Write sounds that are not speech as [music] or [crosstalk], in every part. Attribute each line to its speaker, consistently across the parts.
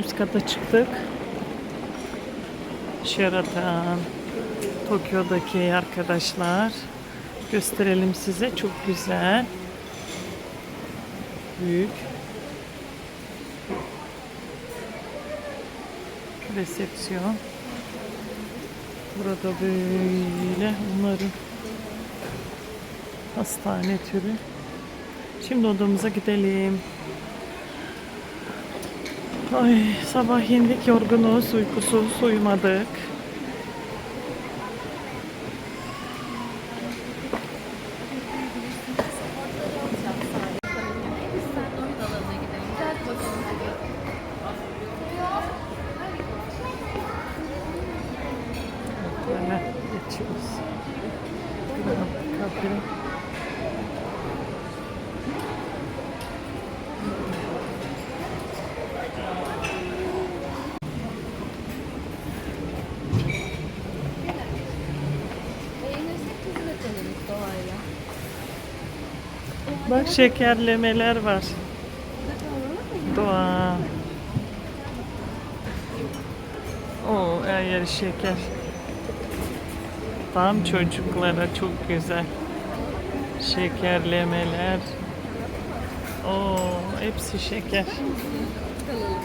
Speaker 1: Üst kata çıktık. Sheraton. Tokyo'daki arkadaşlar. Gösterelim size. Çok güzel. Büyük. Resepsiyon. Burada böyle onların hastane türü. Şimdi odamıza gidelim. Ay sabah indik yorgunuz, uykusuz, uyumadık. Böyle geçiyoruz. Kapıyı. Bak şekerlemeler var. Doğa. Oo, her yer şeker. Tam çocuklara çok güzel. Şekerlemeler. Oo, hepsi şeker.
Speaker 2: Kalalım.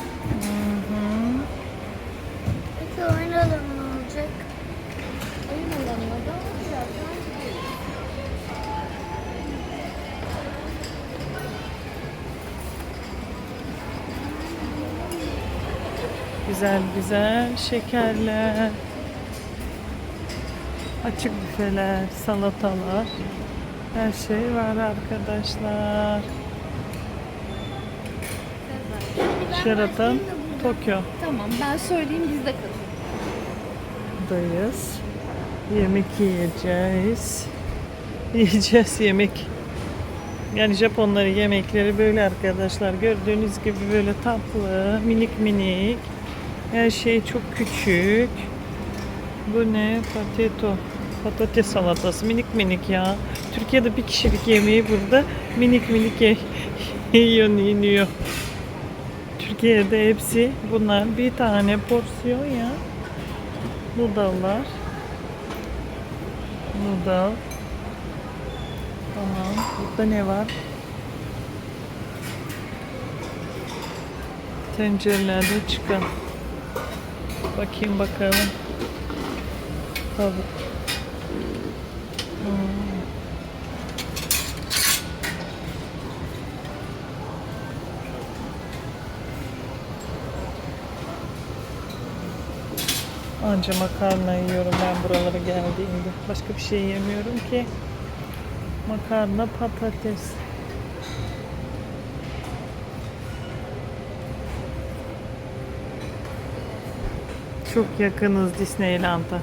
Speaker 3: Peki oyun
Speaker 1: Güzel güzel şekerler. Açık büfeler, salatalar. Her şey var arkadaşlar. Sheraton, Tokyo.
Speaker 2: Tamam ben söyleyeyim biz de kalırız.
Speaker 1: Buradayız. Yemek yiyeceğiz. [laughs] Yiyeceğiz yemek. Yani Japonların yemekleri böyle arkadaşlar. Gördüğünüz gibi böyle tatlı, minik minik. Her şey çok küçük. Bu ne? Potato. Patates salatası. Minik minik ya. Türkiye'de bir kişilik yemeği burada minik minik ye- [laughs] yiyor. Türkiye'de hepsi bunlar bir tane porsiyon ya. Noodle'lar. Noodle. Tamam. Burada ne var? Tencerelerde çıkan. Bakayım bakalım. Tavuk. Hmm. Anca makarna yiyorum ben buralara geldiğimde. Başka bir şey yemiyorum ki. Makarna, patates. Çok yakınız Disneyland'a.